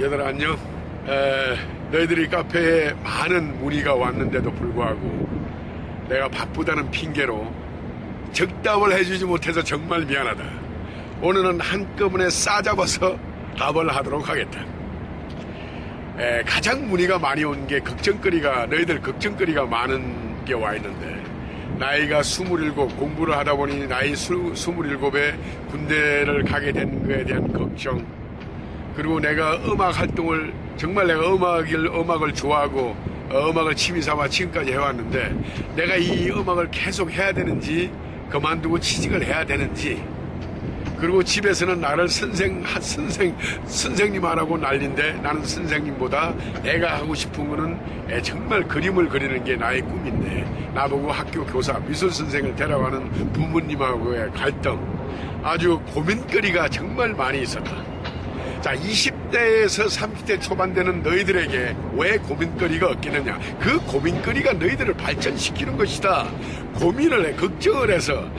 얘들아 안녕. 에, 너희들이 카페에 많은 문의가 왔는데도 불구하고 내가 바쁘다는 핑계로 적답을 해주지 못해서 정말 미안하다. 오늘은 한꺼번에 싸잡아서 답을 하도록 하겠다. 에, 가장 문의가 많이 온 게 걱정거리가 너희들 걱정거리가 많은 게 와 있는데 나이가 27 공부를 하다 보니 나이 27에 군대를 가게 된 거에 대한 걱정 그리고 내가 음악 활동을 정말 내가 음악을 음악을 좋아하고 어, 음악을 취미 삼아 지금까지 해왔는데 내가 이 음악을 계속 해야 되는지 그만두고 취직을 해야 되는지 그리고 집에서는 나를 선생 하- 선생 선생님 하라고 난린데 나는 선생님보다 내가 하고 싶은 거는 에, 정말 그림을 그리는 게 나의 꿈인데 나보고 학교 교사 미술 선생을 데려가는 부모님하고의 갈등 아주 고민거리가 정말 많이 있었다. 자, 20대에서 30대 초반 되는 너희들에게 왜 고민거리가 없겠느냐? 그 고민거리가 너희들을 발전시키는 것이다. 고민을 해, 걱정을 해서,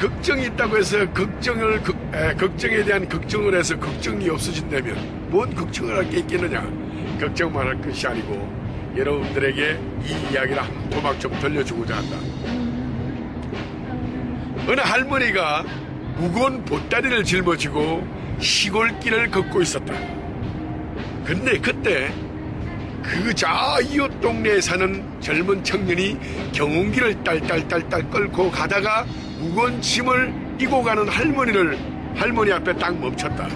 걱정이 있다고 해서 걱정을, 걱- 에, 걱정에 대한 걱정을 해서 걱정이 없어진다면 뭔 걱정을 할 게 있겠느냐? 걱정만 할 것이 아니고 여러분들에게 이 이야기를 한 토막 좀 들려주고자 한다. 어느 할머니가 무거운 보따리를 짊어지고 시골길을 걷고 있었다. 근데 그때 그저 이웃 동네에 사는 젊은 청년이 경운기를 딸딸딸딸 끌고 가다가 무거운 짐을 이고 가는 할머니를 할머니 앞에 딱 멈췄다.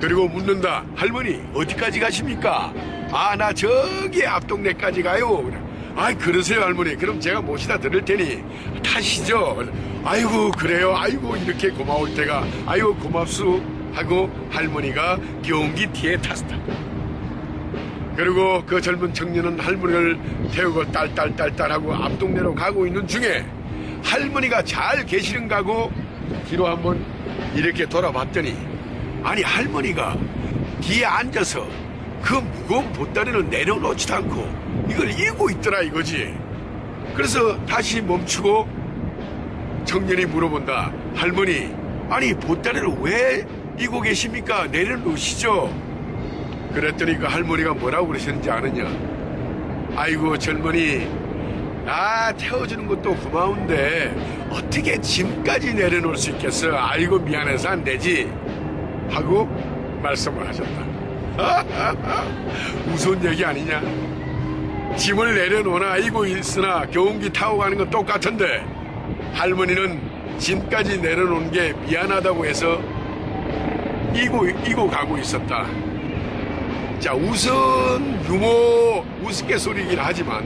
그리고 묻는다. 할머니 어디까지 가십니까? 아 나 저기 앞 동네까지 가요. 아이 그러세요 할머니. 그럼 제가 모시다 드릴 테니 타시죠. 아이고 그래요. 아이고 이렇게 고마울 때가 아이고 고맙수 하고 할머니가 경운기 뒤에 탔다. 그리고 그 젊은 청년은 할머니를 태우고 딸딸딸딸 하고 앞 동네로 가고 있는 중에 할머니가 잘 계시는가 하고 뒤로 한번 이렇게 돌아봤더니 아니 할머니가 뒤에 앉아서 그 무거운 보따리를 내려놓지도 않고 이걸 이고 있더라 이거지 그래서 다시 멈추고 청년이 물어본다 할머니 아니 보따리를 왜 이고 계십니까 내려놓으시죠 그랬더니 그 할머니가 뭐라고 그러셨는지 아느냐? 아이고 젊은이 나 태워주는 것도 고마운데 어떻게 짐까지 내려놓을 수 있겠어? 아이고 미안해서 안 되지 하고 말씀을 하셨다. 무서운 얘기 아니냐? 짐을 내려놓으나 아이고 있으나 경운기 타고 가는 건 똑같은데 할머니는 짐까지 내려놓은 게 미안하다고 해서 이고 이고 가고 있었다. 자, 우선 유머 우스갯소리이긴 하지만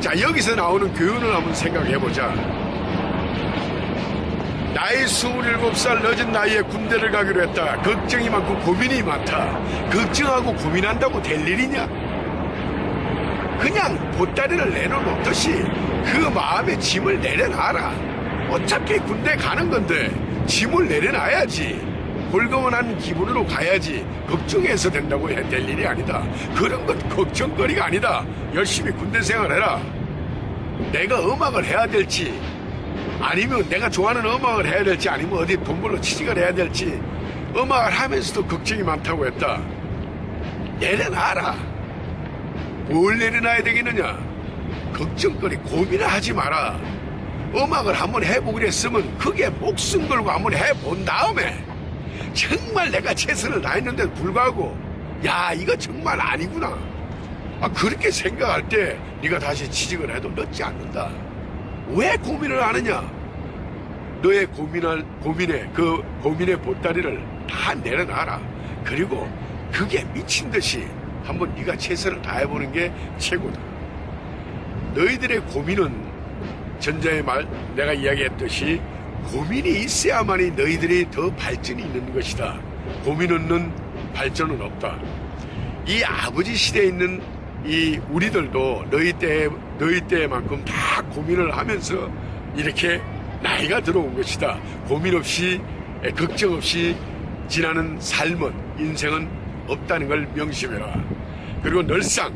자, 여기서 나오는 교훈을 한번 생각해 보자. 나이 27살 늦은 나이에 군대를 가기로 했다. 걱정이 많고 고민이 많다. 걱정하고 고민한다고 될 일이냐? 그냥 보따리를 내려놓듯이 그 마음에 짐을 내려놔라. 어차피 군대 가는 건데 짐을 내려놔야지. 홀가분한 기분으로 가야지 걱정해서 된다고 해- 될 일이 아니다. 그런 건 걱정거리가 아니다. 열심히 군대 생활해라. 내가 음악을 해야 될지 아니면 내가 좋아하는 음악을 해야 될지 아니면 어디 돈 벌러 취직을 해야 될지 음악을 하면서도 걱정이 많다고 했다. 내려놔라. 뭘 내려놔야 되겠느냐? 걱정거리 고민을 하지 마라. 음악을 한번 해보기로 했으면 그게 목숨 걸고 한번 해본 다음에 정말 내가 최선을 다했는데도 불구하고 야 이거 정말 아니구나. 아 그렇게 생각할 때 네가 다시 취직을 해도 늦지 않는다. 왜 고민을 하느냐? 너의 고민할 고민에 그 고민의 보따리를 다 내려놔라. 그리고 그게 미친 듯이 한번 네가 최선을 다해보는 게 최고다. 너희들의 고민은 전자의 말 내가 이야기했듯이 고민이 있어야만이 너희들이 더 발전이 있는 것이다. 고민 없는 발전은 없다. 이 아버지 시대에 있는 이 우리들도 너희 때 너희 때만큼 다 고민을 하면서 이렇게 나이가 들어온 것이다. 고민 없이 에, 걱정 없이 지나는 삶은 인생은 없다는 걸 명심해라. 그리고 늘상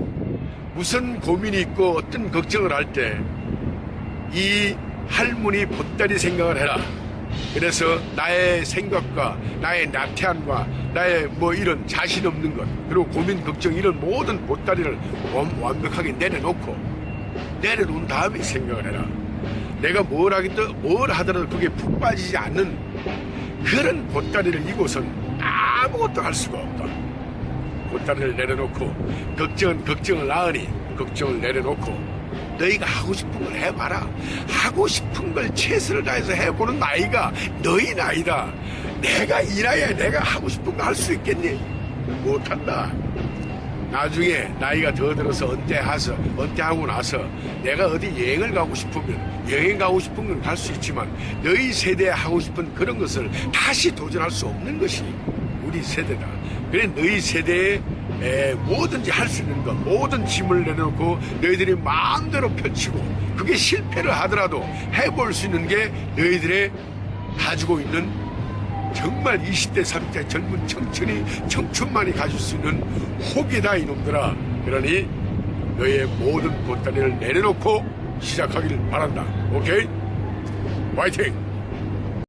무슨 고민이 있고 어떤 걱정을 할 때 이 할머니 보따리 생각을 해라. 그래서 나의 생각과 나의 나태함과 나의 뭐 이런 자신 없는 것 그리고 고민 걱정 이런 모든 보따리를 완- 완벽하게 내려놓고 내려놓은 다음에 생각을 해라 내가 뭘 하겠든 뭘 하더라도 그게 푹 빠지지 않는 그런 보따리를 이곳은 아무것도 할 수가 없다 보따리를 내려놓고 걱정은 걱정을 낳으니 걱정을 내려놓고 너희가 하고 싶은 걸 해봐라. 하고 싶은 걸 최선을 다해서 해보는 나이가 너희 나이다. 내가 이 나이에 내가 하고 싶은 거 할 수 있겠니? 못한다. 나중에 나이가 더 들어서 은퇴해서 은퇴하고 나서 내가 어디 여행을 가고 싶으면 여행 가고 싶은 건 갈 수 있지만 너희 세대에 하고 싶은 그런 것을 다시 도전할 수 없는 것이 우리 세대다. 그래 너희 세대에 에, 뭐든지 할 수 있는 것 모든 짐을 내려놓고 너희들이 마음대로 펼치고 그게 실패를 하더라도 해볼 수 있는 게 너희들의 가지고 있는 정말 20대, 30대 젊은 청춘이 청춘만이 가질 수 있는 혹이다 이놈들아 그러니 너의 모든 보따리를 내려놓고 시작하기를 바란다 오케이? 화이팅!